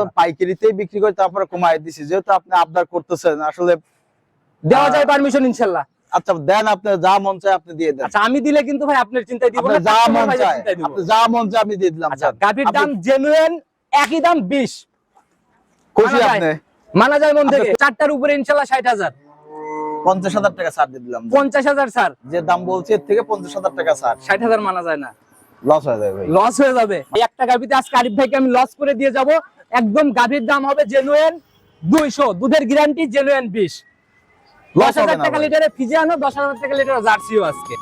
তো পাইকারিতেই বিক্রি করে তারপরে কমাই দিছি। যেহেতু আপনি আবদার করতেছেন আসলে দেওয়া যায় পারমিশন ইনশাল্লাহ। আচ্ছা দেন আপনি যা মন চায় আপনি দিয়ে দেন। আচ্ছা আমি দিলে কিন্তু ভাই আপনার চিন্তায় দিব না যা মন চায় আপনি যা মন চায় আমি দিয়ে দিলাম আচ্ছা আপনি দাম জেনুইন একই দাম 20 খুশি আপনি? মানা যায় মন থেকে। চারটার উপরে ইনশাল্লাহ 60000 পঞ্চাশ হাজার টাকা ছাড় দিয়ে দিলাম 50000 স্যার। যে দাম বলছি এর থেকে পঞ্চাশ হাজার টাকা ছাড়। 60000 মানা যায় না। লস হয়ে যাবে ভাই। লস হয়ে যাবে। একটা গাভীতে আজকে আরিফ ভাইকে আমি লস করে দিয়ে যাব। একদম গাভীর দাম হবে জেনুয়েন দুইশো। দুধের গ্যারান্টি 20 লস দশ হাজার টাকা লিটারে লিটারে ফিজিয়ানো দশ হাজার টাকা লিটার জার্সিও আজকে।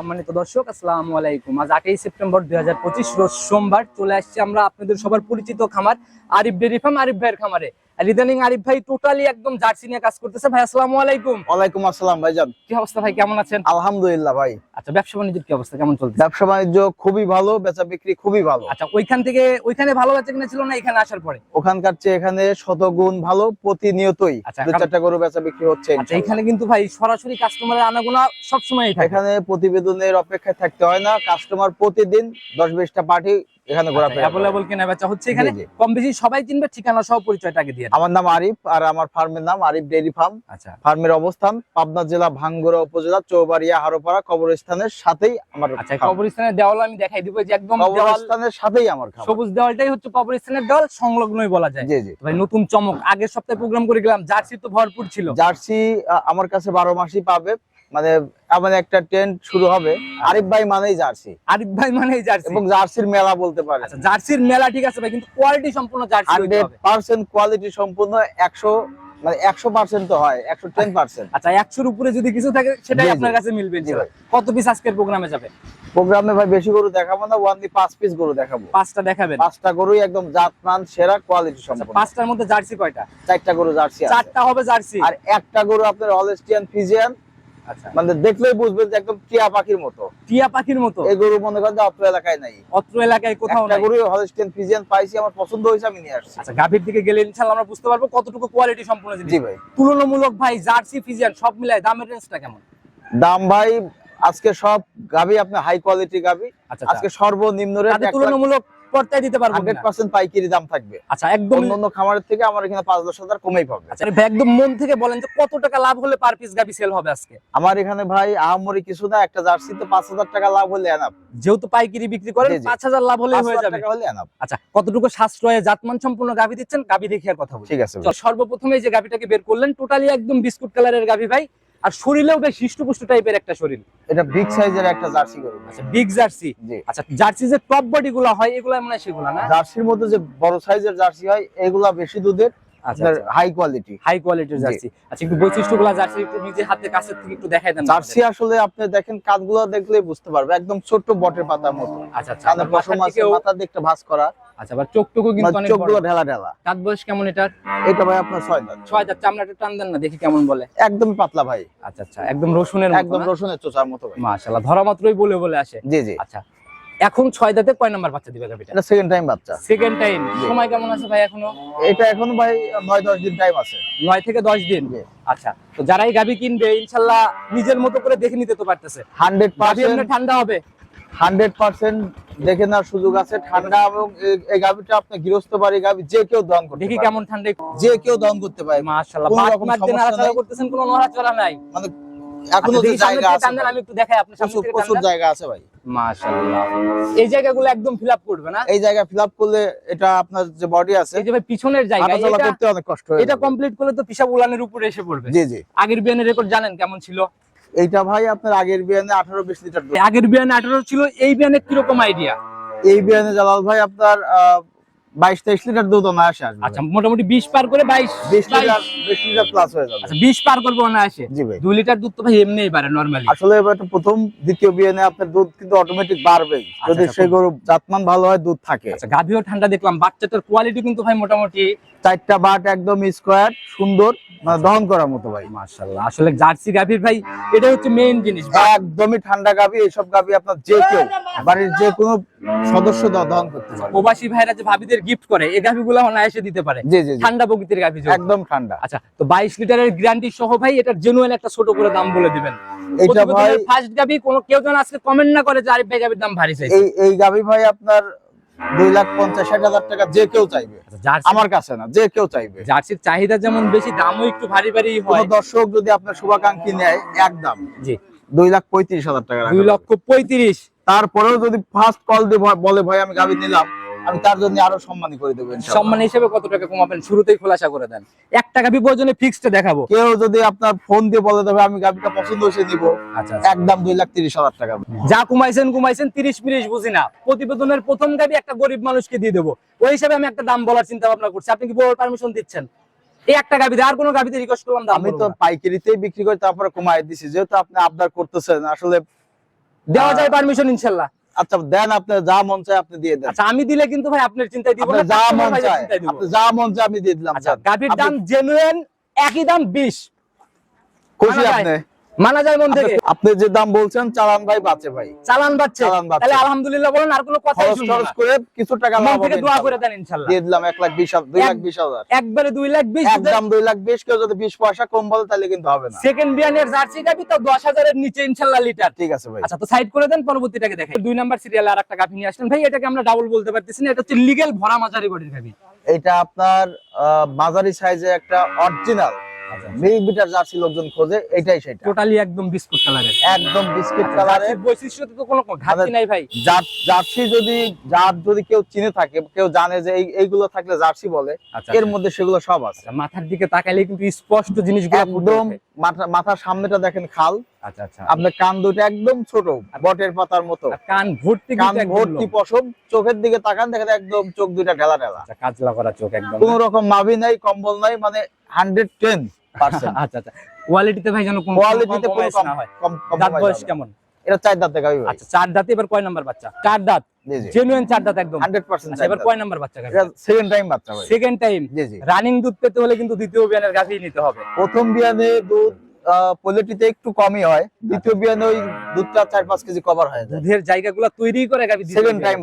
সম্মানিত দর্শক, আসসালামু আলাইকুম। আজ আটই সেপ্টেম্বর দুই হাজার পঁচিশ, রোজ সোমবার চলে আসছি আমরা আপনাদের সবার পরিচিত খামার আরিফ ডেরি ফার্ম, আরিফ ভাইয়ের খামারে। আর ইদানিং আরিফ ভাই টোটালি একদম জার্সি নিয়ে কাজ করতেছে। ভাই আসসালামু আলাইকুম। ওয়ালাইকুম আসসালাম ভাইজান। কি অবস্থা ভাই কেমন আছেন? আলহামদুলিল্লাহ ভাই। আচ্ছা ব্যবসা বাণিজ্যের কি অবস্থা কেমন চলছে ব্যবসা বাণিজ্য খুবই ভালো বেচা বিক্রি খুবই ভালো। আচ্ছা ওইখান থেকে ওইখানে ভালো বেচা কিনা ছিল না এখানে আসার পরে? ওখানকার চেয়ে এখানে শতগুণ ভালো প্রতিনিয়তই। আচ্ছা, দু চারটা গরু বেচা বিক্রি হচ্ছে আচ্ছা এখানে কিন্তু ভাই সরাসরি কাস্টমারের আনাগোনা সবসময় এখানে প্রতিবেদনের অপেক্ষায় থাকতে হয় না কাস্টমার প্রতিদিন দশ বিশটা পার্টি এখানে ঘোরাফেরা অ্যাভেলেবল কেনা বেচা হচ্ছে এখানে। কম বেশি সবাই চিনবে ঠিকানা সহ পরিচয়টা আগে দিয়ে। আমার নাম আরিফ আর আমার ফার্মের নাম আরিফ ডেইরি ফার্ম। আচ্ছা। ফার্মের অবস্থান পাবনা জেলা ভাঙ্গুরা উপজেলা চৌবাড়িয়া হারোপাড়া কবরস্থানের সাথেই আমার আচ্ছা কবরস্থানের দেওয়াল আমি দেখাই দিব যে একদম কবরস্থানের সাথেই আমার। সবুজ দেওয়ালটাই হচ্ছে কবরস্থানের দেওয়াল সংলগ্নই বলা যায়। জি জি। ভাই নতুন চমক। আগের সপ্তাহে প্রোগ্রাম করে গেলাম জার্সি তো ভরপুর ছিল। জার্সি আমার কাছে বারো মাসই পাবে। মানে এমন একটা ট্রেন্ড শুরু হবে। আরিফ ভাই মানেই জার্সি আরিফ ভাই মানে জার্সি এবং জার্সির মেলা বলতে পারে আচ্ছা জার্সির মেলা ঠিক আছে ভাই কিন্তু কোয়ালিটি সম্পূর্ণ জার্সি হান্ড্রেড পার্সেন্ট কোয়ালিটি সম্পূর্ণ একশো মানে একশো পার্সেন্ট তো হয় একশো টেন পার্সেন্ট আচ্ছা একশোর উপরে যদি কিছু থাকে সেটাই। আপনার কাছে মিলবে কত পিস আজকের প্রোগ্রামে যাবে? প্রোগ্রামে ভাই বেশি গরু দেখাবো না ওয়ান দি পাঁচ পিস গরু দেখাবো। পাঁচটা দেখাবেন? পাঁচটা গরুই একদম জাতমান সেরা কোয়ালিটি আচ্ছা, সম্পন্ন। পাঁচটার মধ্যে জার্সি কয়টা? চারটা গরু জার্সি চারটা হবে জার্সি আর একটা গরু আপনার অলস্টিয়ান ফিজিয়ান আচ্ছা মানে দেখলেই বুঝবেন যে একদম টিয়া পাখির মতো। টিয়া পাখির মতো? এই গরু মনে করেন যে অত্র এলাকায় নাই। অত্র এলাকায় কোথাও নাই। গরু হলস্টিয়ান ফিজিয়ান পাইছি আমার পছন্দ হয়েছে আমি নিয়ে আসছি। আচ্ছা গাভীর দিকে গেলে ইনশাআল্লাহ আমরা বুঝতে পারব কতটুকু কোয়ালিটি সম্পূর্ণ জিনিস। জি ভাই। তুলনামূলক ভাই জার্সি ফিজিয়ান সব মিলায় দামের রেঞ্জটা কেমন? দাম ভাই আজকে সব গাবি আপনি হাই কোয়ালিটি গাবি আচ্ছা আজকে সর্বনিম্ন রেট তুলনামূলক পর্তায় দিতে পারব হান্ড্রেড কিনা? পার্সেন্ট পাইকারি দাম থাকবে। আচ্ছা একদম খামারের থেকে আমার এখানে পাঁচ দশ হাজার কমেই পাবে। আচ্ছা একদম মন থেকে বলেন যে কত টাকা লাভ হলে পার পিস সেল হবে আজকে? আমার এখানে ভাই আহামরি কিছু না একটা জার্সিতে টাকা লাভ হলে এনাফ যেহেতু পাইকারি বিক্রি করেন জি, জি। পাঁচ হাজার লাভ হলে হয়ে যাবে। টাকা হলে এনাফ আচ্ছা কতটুকু সাশ্রয়ে জাতমান সম্পূর্ণ গাভী দিচ্ছেন? গাভী দেখে আর কথা বলি। ঠিক আছে সর্বপ্রথমে যে গাভীটাকে বের করলেন টোটালি একদম বিস্কুট কালারের গাভী ভাই। আর শরীরেও বেশ হিষ্টপুষ্ট টাইপের একটা শরীর। এটা বিগ সাইজের একটা জার্সি গরু। আচ্ছা বিগ জার্সি। আচ্ছা জার্সি যে টপ বডি গুলো হয় এগুলো মনে হয় সেগুলো না? জার্সির মধ্যে যে বড় সাইজের জার্সি হয় এগুলা বেশি দুধের আচ্ছা হাই কোয়ালিটি হাই কোয়ালিটির জার্সি। আচ্ছা একটু বৈশিষ্ট্যগুলো জার্সি একটু নিজে হাতে কাছের থেকে একটু দেখাই দেন জার্সি আসলে আপনি দেখেন কাঠগুলো দেখলে বুঝতে পারবে একদম ছোট্ট বটের পাতার মতো। আচ্ছা আচ্ছা। কানে পশম আছে মাথার দিকটা ভাঁজ করা। আচ্ছা আবার চোখটুকু কিন্তু অনেক চোখগুলো ঢেলা ঢেলা দাঁত বয়স কেমন এটার? এটা ভাই আপনার ছয় দাঁত। ছয় দাঁত চামড়াটা টান দেন না দেখি কেমন বলে। একদম পাতলা ভাই। আচ্ছা আচ্ছা একদম রসুনের একদম রসুনের চোচার মতো ভাই। মাশাআল্লাহ ধরা মাত্রই বলে বলে আসে। জি জি। আচ্ছা এখন ছয় দাঁতে কয় নাম্বার বাচ্চা দিবে গাভিটা এটা? সেকেন্ড টাইম বাচ্চা। সেকেন্ড টাইম সময় কেমন আছে ভাই এখনও? এটা এখন ভাই নয় দশ দিন টাইম আছে। নয় থেকে দশ দিন? জি। আচ্ছা তো যারাই গাভি কিনবে ইনশাল্লাহ নিজের মতো করে দেখে নিতে তো পারতেছে। হান্ড্রেড গাভি পার্সেন্ট। এমনি ঠান্ডা হবে। হান্ড্রেড পার্সেন্ট দেখে নেওয়ার সুযোগ আছে। ঠান্ডা এবং এই- গাভিটা আপনি গৃহস্থ বাড়ি গাভি যে কেউ দহন করতে দেখি কেমন ঠান্ডা যে কেউ দহন করতে পারে। মাশাআল্লাহ। বাট করতেছেন কোনো নড়াচড়া নাই? মানে এখনও আচ্ছা, জায়গা থেকে আছে টান দেন, ভাই, আমি একটু দেখাই আপনার সামনে প্রচুর থেকে প্রচুর টান দেন। জায়গা আছে ভাই। মাশাআল্লাহ। এই জায়গাগুলো একদম ফিল আপ করবে না? এই জায়গা ফিল আপ করলে এটা আপনার যে বডি আছে এই যে ভাই পিছনের জায়গা এটা করতে অনেক কষ্ট হয়ে এটা কমপ্লিট করলে তো পিসাব উলানের উপরে এসে পড়বে। জি জি। আগের বিয়ানের রেকর্ড জানেন কেমন ছিল? এইটা ভাই আপনার আগের বিয়ানে আঠারো বিশ লিটার। আগের বিয়ানে আঠারো ছিল এই বিয়ানে কীরকম আইডিয়া এই বিয়ানে জালাল ভাই আপনার আহ, বাইশ তেইশ লিটার দুধ অনায়াসে আসবে আচ্ছা মোটামুটি বিশ পার করে বাইশ বিশ লিটার বিশ লিটার প্লাস হয়ে যাবে। আচ্ছা বিশ পার করব অনায়াসে? জি ভাই। দুই লিটার দুধ তো ভাই এমনিই পারে নর্মালি আসলে এবার প্রথম দ্বিতীয় বিয়ে নিয়ে আপনার দুধ কিন্তু অটোমেটিক বাড়বেই যদি আচ্ছা, সেই গরু জাতমান ভালো হয় দুধ থাকে। আচ্ছা গাভিও ঠান্ডা দেখলাম বাচ্চাটার কোয়ালিটি কিন্তু ভাই মোটামুটি চারটা বাট একদম স্কোয়ার সুন্দর মানে দহন করার মতো ভাই। মাশাআল্লাহ আসলে জার্সি গাভীর ভাই এটা হচ্ছে মেইন জিনিস। একদমই ঠান্ডা গাবি এইসব গাভী আপনার যে কেউ বাড়ির যে কোনো সদস্য দহন করতে পারে প্রবাসী ভাইরা যে ভাবিদের গিফট করে এই গাভিগুলো অনায়াসে দিতে পারে। ঠান্ডা প্রকৃতির গাভি একদম ঠান্ডা। আচ্ছা তো বাইশ লিটারের গ্যারান্টি সহ ভাই এটার একটা ছোট করে দাম বলে দিবেন। এইটা ভাই ফার্স্ট গাভি কোন কেউ যেন আজকে কমেন্ট না করে যে আরিফ ভাই গাভির দাম ভারী এই এই গাবি ভাই আপনার দুই লাখ পঞ্চাশ ষাট হাজার টাকা যে কেউ চাইবে। আচ্ছা, আমার কাছে না যে কেউ চাইবে। জার্সির চাহিদা যেমন বেশি দামও একটু ভারী ভারী হয়। দর্শক যদি আপনার শুভাকাঙ্ক্ষী নেয় একদম জি। দুই লাখ পঁয়ত্রিশ হাজার টাকা দুই লক্ষ পঁয়ত্রিশ। তারপরেও যদি ফার্স্ট কল দিয়ে বলে ভাই আমি গাবি নিলাম। আমি তার জন্য আরও সম্মানী করে দেবো সম্মান হিসেবে কত টাকা কমাবেন শুরুতেই খোলাসা করে দেন। এক টাকা বি প্রয়োজনে ফিক্সড দেখাবো। কেউ যদি আপনার ফোন দিয়ে বলে দেবে আমি গাবিটা পছন্দ হয়েছে নিব। আচ্ছা একদম দুই লাখ তিরিশ হাজার টাকা। যা কমাইছেন কমাইছেন তিরিশ মিনিট বুঝি না। প্রতিবেদনের প্রথম গাবি একটা গরিব মানুষকে দিয়ে দেবো। ওই হিসাবে আমি একটা দাম বলার চিন্তা ভাবনা করছি। আপনি কি বড় পারমিশন দিচ্ছেন? এই একটা গাবিতে আর কোনো গাবিতে রিকোয়েস্ট করলাম আমি তো। পাইকারিতেই বিক্রি করি তারপরে কমাই দিছি। যেহেতু আপনি আবদার করতেছেন আসলে দেওয়া যায় পারমিশন ইনশাল্লাহ আচ্ছা দেন আপনি যা মন চায় আপনি দিয়ে দেন আচ্ছা আমি দিলে কিন্তু ভাই আপনার চিন্তায় দিব না যা মন চায় আপনি যা মন চায় আমি দিয়ে দিলাম আচ্ছা। গাবির দাম জেনুইন একই দাম বিশ খুশি আপনি। মানা যায় মন থেকে। আপনি- যে দাম বলছেন চালান ভাই বাঁচে ভাই। চালান বাচ্চা। তাহলে আলহামদুলিল্লাহ বলেন আর কোনো কথা খরচ করে কিছু টাকা মন থেকে দোয়া করে দেন ইনশাল্লাহ। দিয়ে দিলাম এক লাখ বিশ হাজার দুই লাখ এক- বিশ হাজার। একবারে দুই লাখ বিশ একদম দুই লাখ বিশ কেউ যদি বিশ পয়সা কম বলে তাহলে কিন্তু হবে না। সেকেন্ড বিয়ানের জার্সি গাবি তো দশ হাজারের নিচে ইনশাল্লাহ লিটার। ঠিক আছে ভাই। আচ্ছা তো সাইড করে দেন পরবর্তীটাকে দেখেন। দুই নাম্বার সিরিয়ালে আর একটা গাভি নিয়ে আসলেন। ভাই এটাকে আমরা ডাবল বলতে পারতেছি না এটা হচ্ছে লিগেল ভরা মাঝারি বডির গাভি এটা আপনার মাঝারি সাইজে একটা অরিজিনাল মিল্ক বিটার জার্সি লোকজন খোঁজে এটাই সেটা। টোটালি একদম বিস্কুট কালারের একদম বিস্কিট কালারের বৈশিষ্ট্যতে তো কোনো ঘাটতি নাই ভাই। জার- জার্সি যদি জাত যদি কেউ চিনে থাকে কেউ জানে যে এই এইগুলো থাকলে জার্সি বলে আচ্ছা এর মধ্যে সেগুলো সব আছে। আচ্ছা, মাথার দিকে তাকাইলে কিন্তু স্পষ্ট জিনিসগুলো একদম মাথা মাথার সামনেটা দেখেন খাল। আচ্ছা আচ্ছা। আপনার কান দুটো একদম ছোট বটের পাতার মতো। কান ভর্তি কান ভর্তি পশম চোখের দিকে তাকান দেখেন একদম চোখ দুইটা ঢেলা ঢেলা। আচ্ছা কাজলা করা চোখ একদম। কোন রকম মাভি নাই কম্বল নাই মানে হান্ড্রেড টেন আচ্ছা আচ্ছা। কোয়ালিটিতে ভাই যেন কোনো কোয়ালিটিতে কোনো কম না কম দাঁত বয়স কেমন? এটা চার দাঁত দেখাবি আচ্ছা চার দাঁতে এবার কয় নাম্বার বাচ্চা? চার দাঁত। জেনুইন চার দাঁত একদম। হান্ড্রেড পার্সেন্ট আচ্ছা, এবার কয় নাম্বার বাচ্চা এটা সেকেন্ড টাইম বাচ্চা ভাই। সেকেন্ড টাইম রানিং দুধ পেতে হলে কিন্তু দ্বিতীয় বিয়ানের কাছেই নিতে হবে। প্রথম বিয়ানে দুধ কোয়ালিটিতে একটু কমই হয়। দ্বিতীয় বিয়ানে ওই দুধটা চার পাঁচ কেজি কভার হয়ে যায়। দুধের জায়গাগুলো তৈরি করে দ্বিতীয় সেকেন্ড টাইম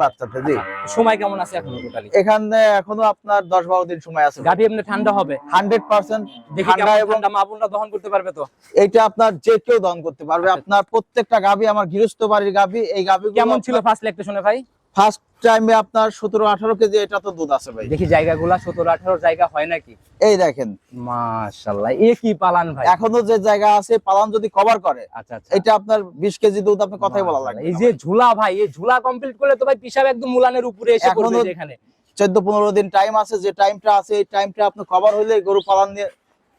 জি। সময় কেমন আছে এখন টোটালি? এখানে এখনও আপনার দশ বারো দিন সময় আছে। গাভী এমনি ঠান্ডা হবে? হান্ড্রেড পার্সেন্ট দেখি ঠান্ডা এবং ঠান্ডা মা বোনরা দহন করতে পারবে তো? এইটা আপনার যে কেউ দহন করতে পারবে। আচ্ছা। আপনার প্রত্যেকটা গাভি আমার গৃহস্থ বাড়ির গাভি এই গাভি কেমন ছিল ফার্স্ট শুনে ভাই? ফার্স্ট টাইমে আপনার সতেরো আঠারো কেজি এটা তো দুধ আছে ভাই। দেখি জায়গাগুলা সতেরো আঠারো জায়গা হয় নাকি? এই দেখেন। মাশাল্লাহ এ কি পালান ভাই? এখনও যে জায়গা আছে পালান যদি কভার করে আচ্ছা আচ্ছা। এটা আপনার বিশ কেজি দুধ আপনি কথাই বলা লাগবে এই যে ঝুলা ভাই এই ঝুলা কমপ্লিট করলে তো ভাই পিসাব একদম মুলানের উপরে এসে পড়বে এখানে চোদ্দ পনেরো দিন টাইম আছে যে টাইমটা আছে এই টাইমটা আপনি কভার হইলে গরু পালান নিয়ে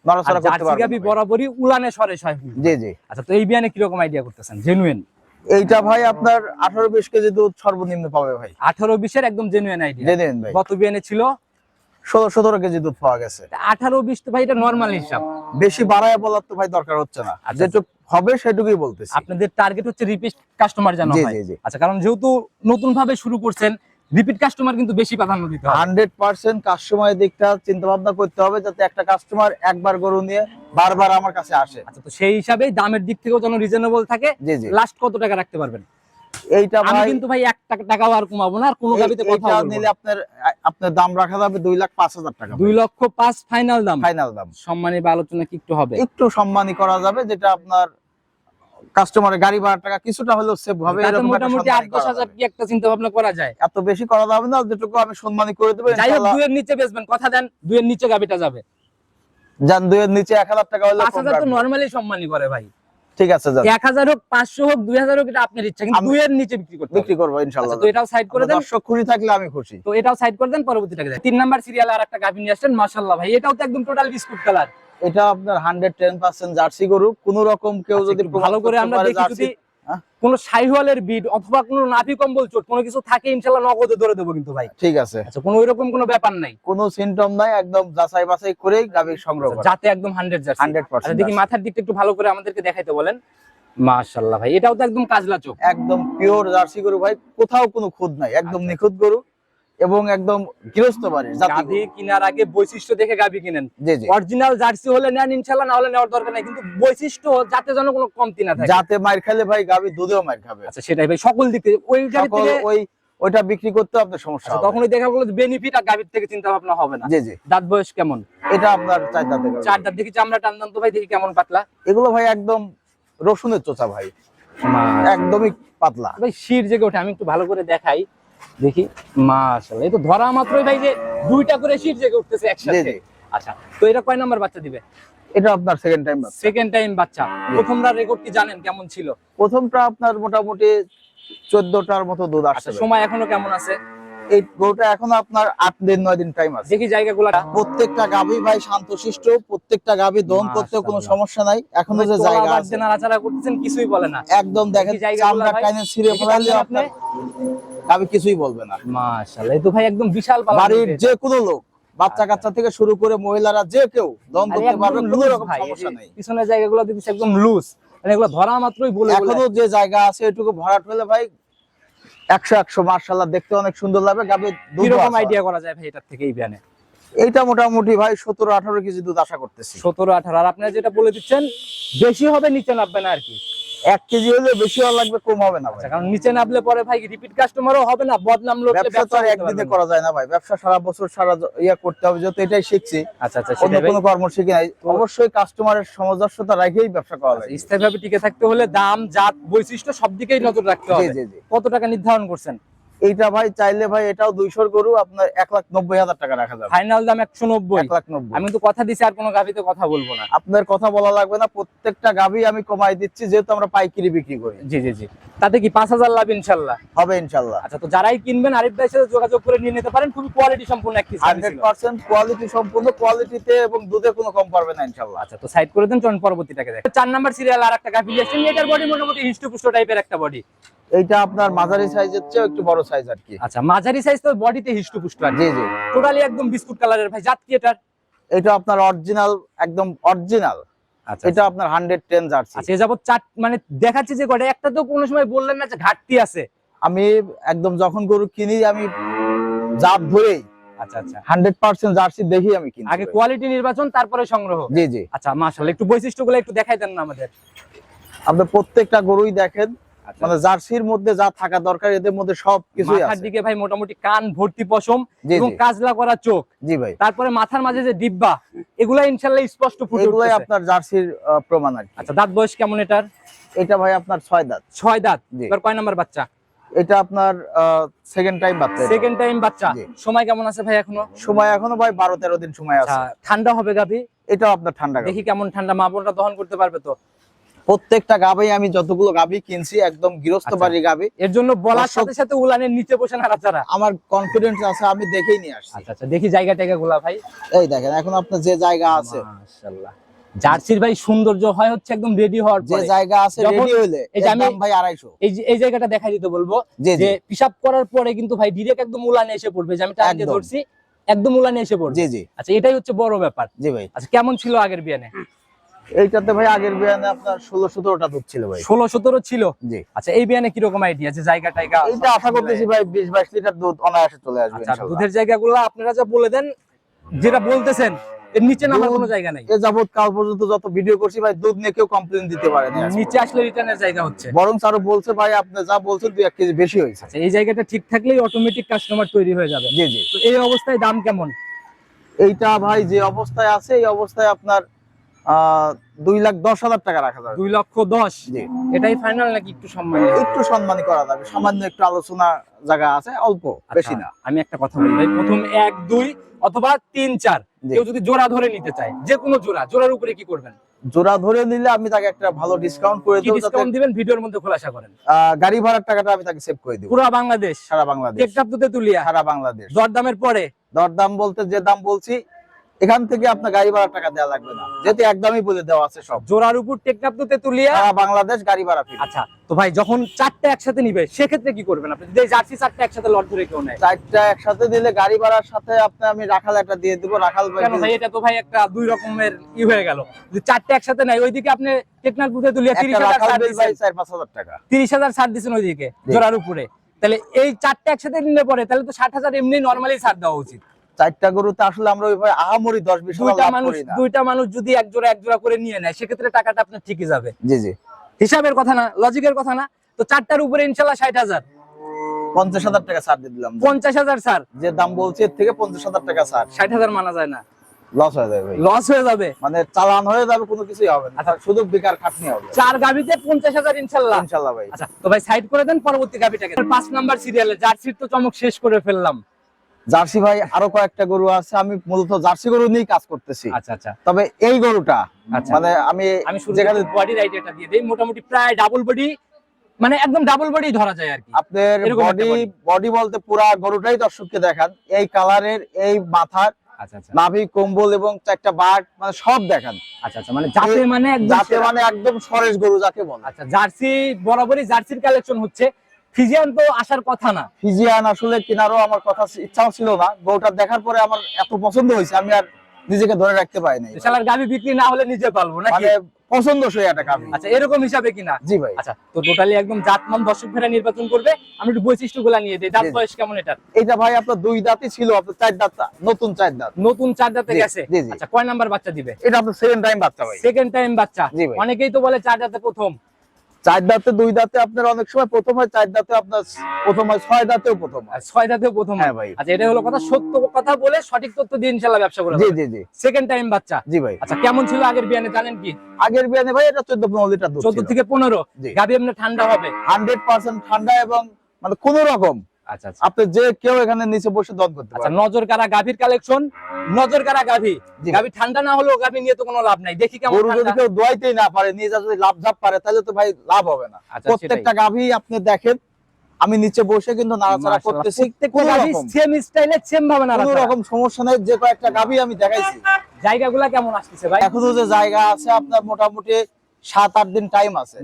নড়াচড়া করতে গাবি বরাবরই উলানে সরে ছয় জি জি। আচ্ছা তো এই বিয়ানে কীরকম আইডিয়া করতেছেন? জেনুইন এইটা ভাই আপনার আঠারো বিশ কেজি দুধ সর্বনিম্ন পাবে ভাই। আঠারো বিশের একদম জেনুইন আইডিয়া ভাই। গত বিয়ানে ছিল। ষোলো সতেরো কেজি দুধ পাওয়া গেছে। আঠারো বিশ তো ভাই এটা নর্মাল হিসাব। বেশি বাড়ায় বলার তো ভাই দরকার হচ্ছে না। আচ্ছা। যেটুক হবে সেটুকুই বলতেছি। আপনাদের টার্গেট হচ্ছে রিপিট কাস্টমার যেন হয়। জি জি। আচ্ছা কারণ যেহেতু নতুন ভাবে শুরু করছেন রিপিট কাস্টমার কিন্তু বেশি প্রাধান্য দিতে হবে। হান্ড্রেড পার্সেন্ট কাস্টমারের দিকটা চিন্তা ভাবনা করতে হবে যাতে একটা কাস্টমার একবার গরু নিয়ে বারবার আমার কাছে আসে। আচ্ছা তো সেই হিসাবে দামের দিক থেকেও যেন রিজনেবল থাকে লাস্ট কত টাকা রাখতে পারবেন? এইটা ভাই কিন্তু ভাই এক টাকা টাকাও আর কমাবো না আর কোনো গাবিতে কথা বলব নিলে আপনার আপনার দাম রাখা যাবে দুই লাখ পাঁচ হাজার টাকা দুই লক্ষ পাঁচ ফাইনাল দাম। ফাইনাল দাম। সম্মানী বা আলোচনা কি একটু হবে? একটু সম্মানী করা যাবে যেটা আপনার কাস্টমারের গাড়ি ভাড়া টাকা কিছুটা হলেও সেভ হবে মোটামুটি আট দশ হাজার কি একটা চিন্তা ভাবনা করা যায়। এত বেশি করা যাবে না যেটুকু আমি সম্মানী করে দেবো যাই হোক দুয়ের নিচে বেচবেন কথা দেন দুয়ের নিচে গাবিটা যাবে। যান দুয়ের নিচে এক হাজার টাকা হলে পাঁচ হাজার তো নর্মালি সম্মানী করে ভাই। ঠিক আছে যান। এক হাজার হোক পাঁচশো হোক দুই হাজার হোক এটা আপনার ইচ্ছা কিন্তু এর নিচে বিক্রি করতে বিক্রি করব ইনশাল্লাহ। আচ্ছা, তো এটাও সাইড করে দেন। দর্শক খুশি থাকলে আমি খুশি। তো এটাও সাইড করে দেন পরবর্তীটাকে দেন তিন নাম্বার সিরিয়াল আর একটা গাভি নিয়ে আসছেন মাশাল্লাহ ভাই। এটাও তো একদম টোটাল বিস্কুট কালার এটা আপনার হান্ড্রেড টেন পার্সেন্ট জার্সি গরু। কোন রকম কেউ আচ্ছা, যদি ভালো করে আমরা দেখি যদি? কোন সাইহলের বিড অথবা কোনো নাভি কম্বল চোট কোনো কিছু থাকে ইনশাল্লাহ নগদে ধরে দেবো কিন্তু ভাই। ঠিক আছে। আচ্ছা কোনো ওইরকম কোনো ব্যাপার নাই। কোনো সিমটম নাই একদম যাচাই বাছাই করে গাভী সংগ্রহ যাতে একদম হান্ড্রেড 100% আচ্ছা দেখি মাথার দিকটা একটু ভালো করে আমাদেরকে দেখাইতে বলেন। মাশাল্লাহ ভাই এটাও তো একদম কাজলা চোখ। একদম পিওর জার্সি গরু ভাই কোথাও কোনো খুদ নাই একদম নিখুদ নিখুঁত গরু। এবং একদম গৃহস্থ বাড়ির জাতি গাভি কেনার আগে বৈশিষ্ট্য দেখে গাভি কিনেন। অরিজিনাল জার্সি হলে নেন ইনশাল্লাহ না হলে নেওয়ার দরকার নাই। কিন্তু বৈশিষ্ট্য যাতে যেন কোনো কমতি না থাকে। যাতে মার খেলে ভাই গাভী দুধেও মার খাবে। আচ্ছা সেটাই ভাই সকল দিক থেকে ওই গাড়ি থেকে ওই ওইটা বিক্রি করতে আপনার সমস্যা আচ্ছা, হবে। তখনই দেখা গেলো বেনিফিট আর গাভীর থেকে চিন্তা ভাবনা হবে না। জি জি। দাঁত বয়স কেমন? এটা আপনার চার গাভী। চার দাঁত দেখি চামড়া টান তো ভাই দেখি কেমন পাতলা। এগুলো ভাই একদম রসুনের চোচা ভাই। একদমই পাতলা। ভাই শির জেগে ওঠে আমি একটু ভালো করে দেখাই। দেখি মাশাআল্লাহ এই তো ধরা মাত্রই ভাই যে দুইটা করে শির জেগে উঠতেছে একসাথে। আচ্ছা তো এটা কয় নাম্বার বাচ্চা দিবে? এটা আপনার সেকেন্ড টাইম সেকেন্ড টাইম বাচ্চা। প্রথমটা রেকর্ড কি জানেন কেমন ছিল? প্রথমটা আপনার মোটামুটি চোদ্দটার মতো দুধ আচ্ছা আসছে। সময় এখনও কেমন আছে? এই গরুটা এখন আপনার আট দিন নয় দিন টাইম আছে। দেখি জায়গাগুলো। প্রত্যেকটা গাভী ভাই শান্তশিষ্ট প্রত্যেকটা গাভী দহন করতেও কোনো সমস্যা নাই। এখনও যে জায়গা আছে। নাড়াচাড়া করতেছেন কিছুই বলে না। একদম দেখেন চামড়া। কাইনে ছিঁড়ে দেখি ফেলাইলে টানলেন কিছুই বলবে না। মাশাআল্লাহ এই তো ভাই একদম বিশাল পালা বাড়ির যে কোনো লোক বাচ্চা কাচ্চা থেকে শুরু করে মহিলারা যে কেউ আরে করতে পারবে কোনো রকম সমস্যা নেই। পিছনের জায়গাগুলো দেখতেছি একদম লুজ মানে এগুলো ধরা মাত্রই বলে এখনও যে জায়গা আছে এটুকু ভরাট হলে ভাই একশো একশো মার্শাল্লাহ দেখতে অনেক সুন্দর লাগবে। গাবে দুধ কীরকম আইডিয়া করা যায় ভাই এটার থেকে এই বিয়ানে এইটা মোটামুটি ভাই সতেরো আঠারো কেজি দুধ আশা করতেছি। সতেরো আঠারো আর আপনারা যেটা বলে দিচ্ছেন বেশি হবে নিচে নামবে না আর কি। এক কেজি হলে বেশি হওয়া লাগবে কম হবে না ভাই। আচ্ছা, কারণ নিচে নামলে পরে ভাই রিপিট কাস্টমারও হবে না বদনাম লোক ব্যবসা তো একদিনে করা যায় না ভাই। ব্যবসা সারা বছর সারা ইয়া করতে হবে যেহেতু এটাই শিখছি। আচ্ছা আচ্ছা অন্য কোনো কর্ম শিখি নাই অবশ্যই কাস্টমারের সমদর্শতা রেখেই ব্যবসা করা যায় স্থায়ীভাবে টিকে থাকতে হলে দাম জাত বৈশিষ্ট্য সব দিকেই নজর রাখতে হবে। কত টাকা নির্ধারণ করছেন? এইটা ভাই চাইলে ভাই এটাও দুইশোর গরু আপনার এক লাখ নব্বই হাজার টাকা রাখা যাবে। ফাইনাল দাম একশো নব্বই। এক লাখ নব্বই। আমি তো কথা দিছি আর কোনো গাভিতে কথা বলব না। আপনার কথা বলা লাগবে না প্রত্যেকটা গাভী আমি কমাই দিচ্ছি যেহেতু আমরা পাইকারি বিক্রি করি। জি জি জি। তাতে কি পাঁচ হাজার লাভ ইনশাল্লাহ? হবে ইনশাল্লাহ। আচ্ছা তো যারাই কিনবেন আরিফ ভাইয়ের সাথে যোগাযোগ করে নিয়ে নিতে পারেন খুবই কোয়ালিটি সম্পূর্ণ একটি হান্ড্রেড পার্সেন্ট কোয়ালিটি সম্পূর্ণ কোয়ালিটিতে এবং দুধে কোনো কম পারবে না ইনশাল্লাহ। আচ্ছা তো সাইড করে দেন চলুন পরবর্তীটাকে দেখ। চার নাম্বার সিরিয়াল আর একটা গাভি লিয়েছেন এটার বডি মোটামুটি হিষ্টপুষ্ট টাইপের একটা বডি এইটা আপনার মাঝারি সাইজের চেয়ে একটু বড় সাইজ আর কি। আচ্ছা মাঝারি সাইজ তো বডিতে হিষ্টপুষ্ট জি জি। টোটালি একদম বিস্কুট কালারের ভাই জাত কি এটার? এটা আপনার অরিজিনাল একদম অরিজিনাল আচ্ছা এটা আপনার হান্ড্রেড টেন জার্সি। আচ্ছা এ যাবত চার মানে দেখাচ্ছে যে কটা একটা তো কোনো সময় বললেন না যে ঘাটতি আছে। আমি একদম যখন গরু কিনি আমি জাত ধরেই আচ্ছা আচ্ছা। হান্ড্রেড পার্সেন্ট জার্সি দেখি আমি কিনি আগে কোয়ালিটি নির্বাচন তারপরে সংগ্রহ। জি জি। আচ্ছা মাশাআল্লাহ একটু বৈশিষ্ট্যগুলো একটু দেখাই দেন না আমাদের। আপনি প্রত্যেকটা গরুই দেখেন আচ্ছা। মানে জার্সির মধ্যে যা থাকা দরকার এদের মধ্যে সব কিছুই মাথার দিকে ভাই মোটামুটি কান ভর্তি পশম এবং কাজলা করা চোখ। জি ভাই। তারপরে মাথার মাঝে যে ডিব্বা এগুলা ইনশাল্লাহ স্পষ্ট ফুটে এগুলাই আপনার জার্সির প্রমাণ আর আচ্ছা দাঁত বয়স কেমন এটার? এটা ভাই আপনার ছয় দাঁত। ছয় দাঁত। এবার কয় নাম্বার বাচ্চা? এটা আপনার সেকেন্ড টাইম বাচ্চা সেকেন্ড টাইম বাচ্চা। সময় কেমন আছে ভাই এখনও? সময় এখনও ভাই বারো তেরো দিন সময় আচ্ছা আছে। ঠান্ডা হবে গাভি এটাও আপনার ঠান্ডা দেখি কেমন ঠান্ডা মা দহন করতে পারবে তো? প্রত্যেকটা গাভী আমি যতগুলো গাভী কিনছি একদম গৃহস্থ আচ্ছা। বাড়ির গাভী। এর জন্য বলার সাথে সাথে উলানের নিচে বসে নাড়াচাড়া আমার কনফিডেন্স আছে আমি দেখেই নিয়ে আসছি। আচ্ছা আচ্ছা দেখি জায়গা টাইগা গুলা ভাই। এই দেখেন এখন আপনার যে জায়গা আছে। মাশাআল্লাহ। জার্সির ভাই সৌন্দর্য হয় হচ্ছে একদম রেডি হওয়ার যে জায়গা আছে রেডি হইলে এই যে আমি- ভাই আড়াইশো। এই যে এই জায়গাটা দেখাই দিতে বলব। যে জি। পিসাব করার পরে কিন্তু ভাই ডিরেক্ট একদম উলানে এসে পড়বে যে আমি একদম। ধরছি একদম উলানে এসে পড়বে। জি জি। আচ্ছা এটাই হচ্ছে বড় ব্যাপার। জি ভাই। আচ্ছা কেমন ছিল আগের বিয়ানে? এইটাতে ভাই আগের বিয়ানে আপনার ষোলো সতেরোটা দুধ ছিল ভাই। ষোলো সতেরো ছিল? জি। আচ্ছা এই বিয়ানে কীরকম আইডিয়া যে জায়গা টাইগা এইটা আশা করতেছি ভাই বিশ বাইশ লিটার দুধ অনায়াসে চলে আসবে আচ্ছা। দুধের জায়গাগুলো আপনারা যা বলে দেন যেটা বলতেছেন এর নিচে নামার কোনো জায়গা নাই। এ কাল পর্যন্ত যত ভিডিও করছি ভাই দুধ নিয়ে কেউ কমপ্লেন দিতে পারেনি আজকে। নিচে আসলে রিটার্নের জায়গা হচ্ছে। বরং আরও বলছে ভাই আপনি যা বলছেন দুই এক কেজি বেশি হয়েছে। আচ্ছা এই জায়গাটা ঠিক থাকলেই অটোমেটিক কাস্টমার তৈরি হয়ে যাবে। জি জি। তো এই অবস্থায় দাম কেমন? এইটা ভাই যে অবস্থায় আছে এই অবস্থায় আপনার দুই লাখ দশ হাজার টাকা রাখা যাবে। দুই লক্ষ দশ? এটাই ফাইনাল নাকি একটু সম্মান একটু সম্মানী করা যাবে। সামান্য একটু আলোচনা জায়গা আছে অল্প বেশি না। আমি একটা কথা বলি ভাই। প্রথম এক দুই অথবা তিন চার। কেউ যদি জোড়া ধরে নিতে চায় যে কোনো জোড়া জোড়ার উপরে কি করবেন? জোড়া ধরে নিলে আমি তাকে একটা ভালো ডিসকাউন্ট করে ডিসকাউন্ট দিবেন? ভিডিওর মধ্যে খোলাসা করেন। গাড়ি ভাড়ার টাকাটা আমি তাকে সেভ করে দেবো। পুরো বাংলাদেশ। সারা বাংলাদেশ। টেকটাপ তুলিয়া। সারা বাংলাদেশ। দরদামের পরে। দরদাম বলতে যে দাম বলছি এখান থেকে আপনার গাড়ি ভাড়া টাকা দেওয়া লাগবে না। যেহেতু একদমই বলে দেওয়া আছে সব। জোড়ার উপর টেকনাফ তো তেতুলিয়া। বাংলাদেশ গাড়ি ভাড়া ফ্রি আচ্ছা তো ভাই যখন চারটে একসাথে নিবে সেক্ষেত্রে কি করবেন আপনি? যদি জার্সি চারটে একসাথে লট ধরে কেউ নেয়। চারটা একসাথে দিলে গাড়ি ভাড়ার সাথে আপনি আমি রাখাল একটা দিয়ে দিব। রাখাল ভাই কেন ভাই এটা তো ভাই একটা দুই রকমের ই হয়ে গেল। যদি চারটে একসাথে নেয় ওইদিকে আপনি টেকনাফ তো তেতুলিয়া তিরিশ হাজার চার পাঁচ হাজার টাকা। তিরিশ হাজার ছাড় দিচ্ছেন ওইদিকে। জোড়ার উপরে। তাহলে এই চারটে একসাথে নিলে পরে তাহলে তো ষাট হাজার এমনি নর্মালি ছাড় দেওয়া উচিত। চারটা গরুতে আসলে আমরা ওইভাবে আহামরি দশ বিশ দুইটা মানুষ দুইটা মানুষ যদি এক জোড়া এক জোড়া করে নিয়ে নেয় সেক্ষেত্রে টাকাটা আপনার ঠিকই যাবে। জি জি। হিসাবের কথা না লজিকের কথা না। তো চারটার উপরে ইনশাল্লাহ ষাট হাজার। পঞ্চাশ হাজার টাকা ছাড় দিয়ে দিলাম। পঞ্চাশ হাজার ছাড়। যে দাম বলছি এর থেকে পঞ্চাশ হাজার টাকা ছাড়। ষাট হাজার মানা যায় না। লস হয়ে যাবে লস হয়ে যাবে। মানে চালান হয়ে যাবে কোনো কিছুই হবে না। আচ্ছা। শুধু বেকার খাটনি হবে। চার গাবিতে পঞ্চাশ হাজার ইনশাল্লাহ। ইনশাল্লাহ ভাই। আচ্ছা তো ভাই সাইড করে দেন পরবর্তী গাবিটাকে পাঁচ নাম্বার সিরিয়ালে জার্সির তো চমক শেষ করে ফেললাম। জার্সি ভাই আরও কয়েকটা গরু আছে আমি মূলত জার্সি গরু নিয়ে কাজ করতেছি। আচ্ছা আচ্ছা। তবে এই গরুটা আচ্ছা। মানে আমি আমি যেখানে বডির আইডিয়াটা দিয়ে দিই মোটামুটি প্রায় ডাবল বডি মানে একদম ডাবল বডি ধরা যায় আর কি। আপনার বডি বডি বলতে পুরা গরুটাই দর্শককে দেখান এই কালারের এই মাথার আচ্ছা আচ্ছা। নাভি কম্বল এবং চারটা বাট মানে সব দেখান। আচ্ছা আচ্ছা মানে যাতে মানে একদম যাতে মানে একদম সরেশ গরু যাকে বলে। আচ্ছা জার্সি বরাবরই জার্সির কালেকশন হচ্ছে। ফিজিয়ান তো আসার কথা না। ফিজিয়ান আসলে কেনারও আমার কথা ইচ্ছাও ছিল না। গরুটা দেখার পরে আমার এত পছন্দ হয়েছে আমি আর নিজেকে ধরে রাখতে পারিনি শালার গাবি বিক্রি না হলে নিজে পালবো নাকি? মানে পছন্দসই একটা কামি আচ্ছা এরকম হিসাবে কিনা? জি ভাই। আচ্ছা তো টোটালি একদম জাতমান দর্শক ভেড়া নির্বাচন করবে। আমি একটু বৈশিষ্ট্যগুলা নিয়ে দিই। দাঁত। বয়স কেমন এটার? এটা ভাই আপনার দুই দাঁতই ছিল আপনার চার দাঁত নতুন চার দাঁত। নতুন চার দাঁতে গেছে? জি, জি। আচ্ছা কয় নাম্বার বাচ্চা দিবে? এটা আপনার সেকেন্ড টাইম বাচ্চা ভাই। সেকেন্ড টাইম বাচ্চা। অনেকেই তো বলে চার দাঁতে প্রথম। চার দাঁতে দুই দাঁতে আপনার অনেক সময় প্রথম হয় চার দাঁতে আপনার প্রথম হয় ছয় দাঁতেও প্রথম হয়। ছয় দাঁতেও প্রথম হ্যাঁ। হয়। ভাই। আচ্ছা এটা হলো কথা সত্য কথা বলে সঠিক তথ্য দিয়ে ইনশাল্লাহ ব্যবসা করে জি জি জি। সেকেন্ড টাইম বাচ্চা। জি ভাই। আচ্ছা কেমন ছিল আগের বিয়ানে জানেন কি? আগের বিয়ানে ভাই এটা চোদ্দ পনেরো লিটার দুধ চোদ্দ থেকে পনেরো। জি। গাবি এমনি ঠান্ডা হবে। হান্ড্রেড পার্সেন্ট ঠান্ডা এবং মানে কোন রকম আচ্ছা আচ্ছা। আপনি যে কেউ এখানে নিচে বসে দন করতে আচ্ছা নজর কারা গাভীর কালেকশন নজর কারা গাভী। গাভী ঠান্ডা না হলেও গাভী নিয়ে তো কোনো লাভ নাই। দেখি কেমন গরু যদি কেউ দোয়াইতেই না পারে নিজে যদি লাভ ঝাপ পারে তাহলে তো ভাই লাভ হবে না। আচ্ছা, প্রত্যেকটা গাভী আপনি দেখেন আমি নিচে বসে কিন্তু নাড়াচাড়া করতেছি। কোনো রকম সেম স্টাইলে সেম ভাবে না কোনো রকম সমস্যা নাই যে কয়েকটা গাভী আমি দেখাইছি। জায়গাগুলা কেমন আসতেছে ভাই? এখনও যে জায়গা আছে আপনার মোটামুটি সাত আট দিন টাইম আছে।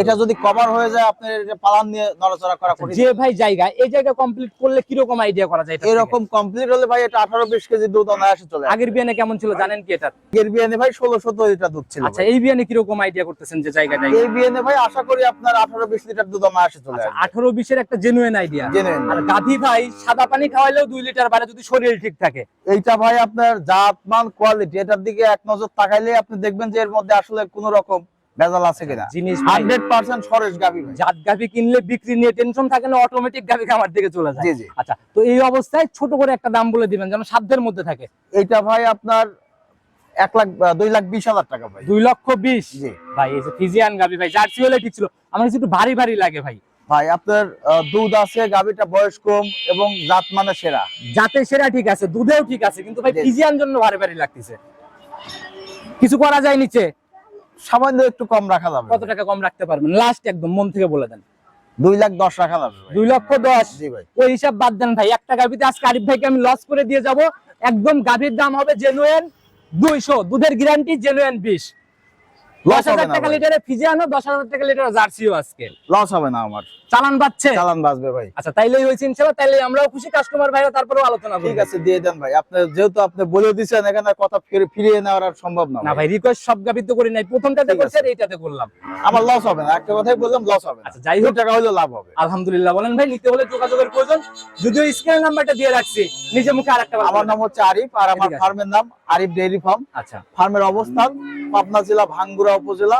এটা যদি কভার হয়ে যায় আপনার পালান নিয়ে নড়াচড়া করা যে ভাই জায়গা এই জায়গা কমপ্লিট করলে কীরকম আইডিয়া করা যায় এরকম কমপ্লিট হলে ভাই এটা আঠারো বিশ কেজি দুধ অনায়াসে চলে আগের বিয়ানে কেমন ছিল জানেন কি এটা? আগের বিয়ানে ভাই ষোলো সতেরো লিটার দুধ ছিল আচ্ছা এই বিয়ানে কীরকম আইডিয়া করতেছেন যে জায়গাটা এই বিয়ানে ভাই আশা করি আপনার আঠারো বিশ লিটার দুধ অনায়াসে চলে আচ্ছা আসবে। আঠারো বিশের একটা জেনুইন আইডিয়া জেনুইন আর গাভী ভাই সাদা পানি খাওয়াইলেও দুই লিটার বাড়ে যদি শরীর ঠিক থাকে। এইটা ভাই আপনার জাত মান কোয়ালিটি এটার দিকে এক নজর তাকাইলে আপনি দেখবেন যে এর মধ্যে আসলে কোন রকম ভেজাল আছে কিনা? জিনিস ভাই, হান্ড্রেড পার্সেন্ট সরেশ গাভী ভাই। জাত গাভী কিনলে বিক্রি নিয়ে টেনশন থাকে না অটোমেটিক গাভী খামার দিকে চলে যায়। জি জি। আচ্ছা তো এই অবস্থায় ছোট করে একটা দাম বলে দিবেন যেন সাধ্যের মধ্যে থাকে। এইটা ভাই আপনার এক লাখ দুই লাখ বিশ হাজার টাকা ভাই। দুই লক্ষ বিশ? ভাই এই যে ফিজিয়ান গাভী ভাই জার্সি হলে ঠিক ছিল। আমার একটু ভারী ভারী লাগে ভাই। ভাই আপনার দুধ আছে গাভীটা বয়স কম এবং জাত মানে সেরা। জাতে সেরা ঠিক আছে দুধেও ঠিক আছে কিন্তু ভাই ফিজিয়ান জন্য ভারী ভারী লাগতেছে। কিছু করা যায় নিচে? সামান্য একটু কম রাখা যাবে। কত টাকা কম রাখতে পারবেন? লাস্ট একদম মন থেকে বলে দেন। দুই লাখ দশ রাখা যাবে। দুই লক্ষ দশ? ওই হিসাব বাদ দেন ভাই। একটা গাভিতে আজকে আরিফ ভাইকে আমি লস করে দিয়ে যাব। একদম গাভীর দাম হবে জেনুয়েন দুইশো। দুধের গ্যারান্টি জেনুয়েন বিশ। লস হবে না টাকা লিটারে ফিজিয়ানো দশ হাজার টাকা লিটারে জার্সিও আজকে। লস হবে না আমার। চালান পাচ্ছে চালান বাঁচবে ভাই। আচ্ছা তাইলেই তাইলে আমরাও খুশি। কাস্টমার ভাইরা তারপরেও আলোচনা ঠিক আছে দিয়ে দেন ভাই। আপনি যেহেতু আপনি বলে দিচ্ছেন এখানে কথা ফিরিয়ে নেওয়ার আর সম্ভব না না ভাই। ভাই রিকোয়েস্ট সব গাভীর করি নাই। প্রথমটাতে করছি আর এইটাতে করলাম। আমার লস হবে না। একটা কথাই বললাম লস হবে আচ্ছা যাই হোক। টাকা হলে লাভ হবে। আলহামদুলিল্লাহ বলেন ভাই নিতে হলে যোগাযোগের প্রয়োজন। যদিও স্ক্রিন নাম্বারটা দিয়ে রাখছি নিজে মুখে আরেকটা আমার নাম হচ্ছে আরিফ আর আমার। ফার্মের নাম আরিফ ডেইরি ফার্ম। আচ্ছা। ফার্মের অবস্থান পাবনা জেলা ভাঙ্গুরা উপজেলা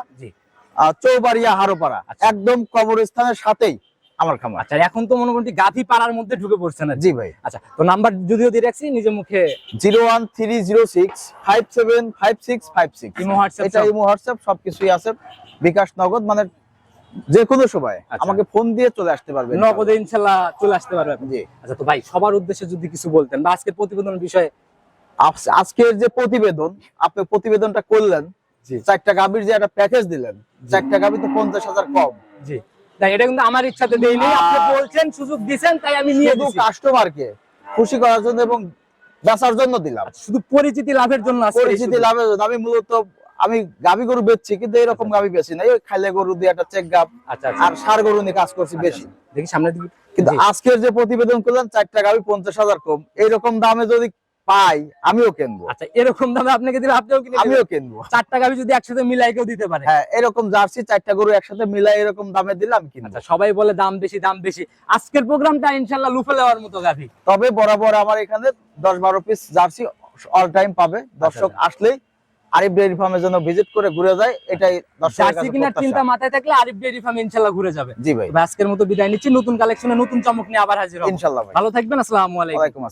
চৌবাড়িয়া হারোপাড়া। আচ্ছা। একদম কবরস্থানের সাথেই আমার খামার। আচ্ছা এখন তো মনে করি গাভী পাড়ার মধ্যে ঢুকে পড়ছে না জি ভাই। আচ্ছা তো নাম্বার যদিও দিয়ে রাখছি নিজে মুখে zero one three zero six five seven five six five six. Imo WhatsApp এটা ইমো হোয়াটসঅ্যাপ সবকিছুই আছে। বিকাশ নগদ মানে যে কোনো সময় আচ্ছা। আমাকে ফোন দিয়ে চলে আসতে পারবে নগদে ইনশাল্লাহ চলে আসতে পারবে আপনি। জি। আচ্ছা তো ভাই সবার উদ্দেশ্যে যদি কিছু বলতেন বা আজকের প্রতিবেদনের বিষয়ে আজকের যে প্রতিবেদন আপনি প্রতিবেদনটা করলেন চারটা গাভীর যে একটা প্যাকেজ দিলেন চারটা গাভী তো পঞ্চাশ হাজার কম। জি। এটা কিন্তু আমার ইচ্ছাতে আপনি বলছেন সুযোগ দিবেন তাই আমি নিয়ে দিছি। কাস্টমারকে খুশি করার জন্য এবং বেচার জন্য দিলাম। শুধু পরিচিতি লাভের জন্য পরিচিতি লাভের জন্য। আমি মূলত আমি গাবি গরু বেচছি কিন্তু এরকম গাবি বেশি নাই। ওই খাইলে গরু দিয়ে একটা চেক গাব আচ্ছা আর সার গরু নিয়ে কাজ করছি বেশি। দেখি সামনে দিকে। কিন্তু আজকের যে প্রতিবেদন করলাম চারটা গাবি পঞ্চাশ হাজার কম। এইরকম দামে যদি পাই আমিও কিনবো। আচ্ছা এরকম দামে আপনাকে দিলে আপনিও কিনে আমিও কিনবো। চারটা গাভি যদি একসাথে মিলাই কেউ দিতে পারে। হ্যাঁ এরকম জার্সি চারটা গরু একসাথে মিলাই এরকম দামে দিলে আমি কিনবো। আচ্ছা সবাই বলে দাম বেশি দাম বেশি। আজকের প্রোগ্রামটা ইনশাল্লাহ লুফে নেওয়ার মতো গাভি। তবে বরাবর আমার এখানে দশ বারো পিস জার্সি অল টাইম পাবে। দর্শক আচ্ছা। আসলেই আরিফ ডেয়ারি ফার্মের জন্য ভিজিট করে ঘুরে যায় এটাই দর্শকের জার্সি কিনার চিন্তা মাথায় থাকলে আরিফ ডেয়ারি ফার্ম ইনশাল্লাহ ঘুরে যাবে। জি ভাই। আজকের মতো বিদায় নিচ্ছি নতুন কালেকশনে নতুন চমক নিয়ে আবার হাজির হব। ইনশাল্লাহ ভাই। ভালো থাকবেন আসসালামু আলাইকুম।